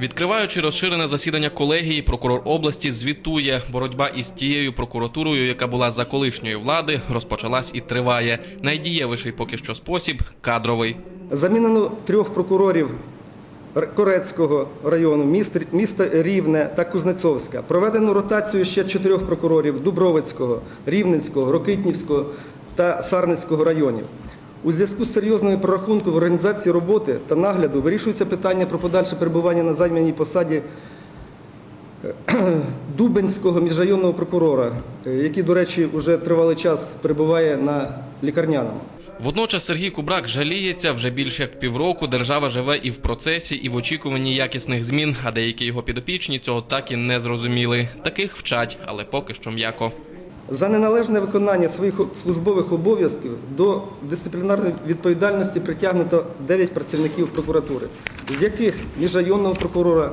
Відкриваючи розширене засідання колегії, прокурор області звітує, боротьба із тією прокуратурою, яка була за колишньої влади, розпочалась і триває. Найдієвіший поки що спосіб кадровий. Замінено трьох прокурорів Корецького району, міст, міста Рівне та Кузнецовська. Проведено ротацію ще чотирьох прокурорів Дубровицького, Рівненського, Рокитнівського та Сарницького районів. У зв'язку з серйозною прорахунком в організації роботи та нагляду вирішується питання про подальше перебування на займаній посаді Дубенського міжрайонного прокурора, е, який, до речі, вже тривалий час перебуває на лікарняному. Водночас Сергій Кубрак жаліється вже більше як півроку. Держава живе і в процесі, і в очікуванні якісних змін. А деякі його підопічні цього так і не зрозуміли. Таких вчать, але поки що м'яко. За неналежне виконання своїх службових обов'язків до дисциплінарної відповідальності притягнуто 9 працівників прокуратури, з яких міжрайонного прокурора,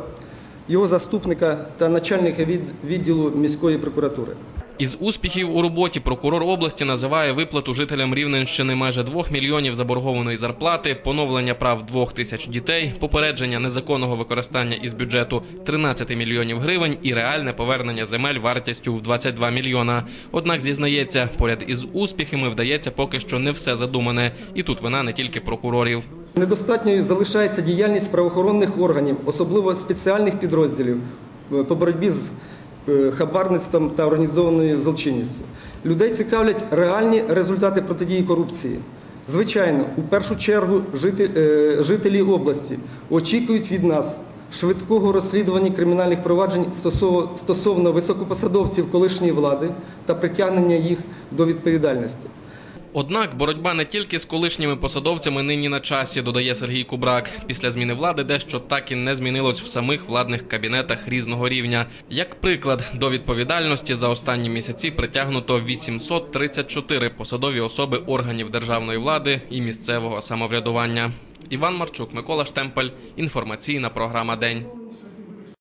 його заступника та начальника від- відділу міської прокуратури. Із успіхів у роботі прокурор області називає виплату жителям Рівненщини майже 2 мільйонів заборгованої зарплати, поновлення прав 2 тисяч дітей, попередження незаконного використання із бюджету 13 мільйонів гривень і реальне повернення земель вартістю в 22 мільйона. Однак зізнається, поряд із успіхами вдається поки що не все задумане, і тут вина не тільки прокурорів. Недостатньою залишається діяльність правоохоронних органів, особливо спеціальних підрозділів е, по боротьбі з хабарництвом та організованою злочинністю. Людей цікавлять реальні результати протидії корупції. Звичайно, у першу чергу е, жителі області очікують від нас швидкого розслідування кримінальних проваджень стосовно високопосадовців колишньої влади та притягнення їх до відповідальності. Однак боротьба не тільки з колишніми посадовцями нині на часі, додає Сергій Кубрак. Після зміни влади дещо так і не змінилось в самих владних кабінетах різного рівня. Як приклад, до відповідальності за останні місяці притягнуто 834 посадові особи органів державної влади і місцевого самоврядування. Іван Марчук, Микола Штемпель. Інформаційна програма День.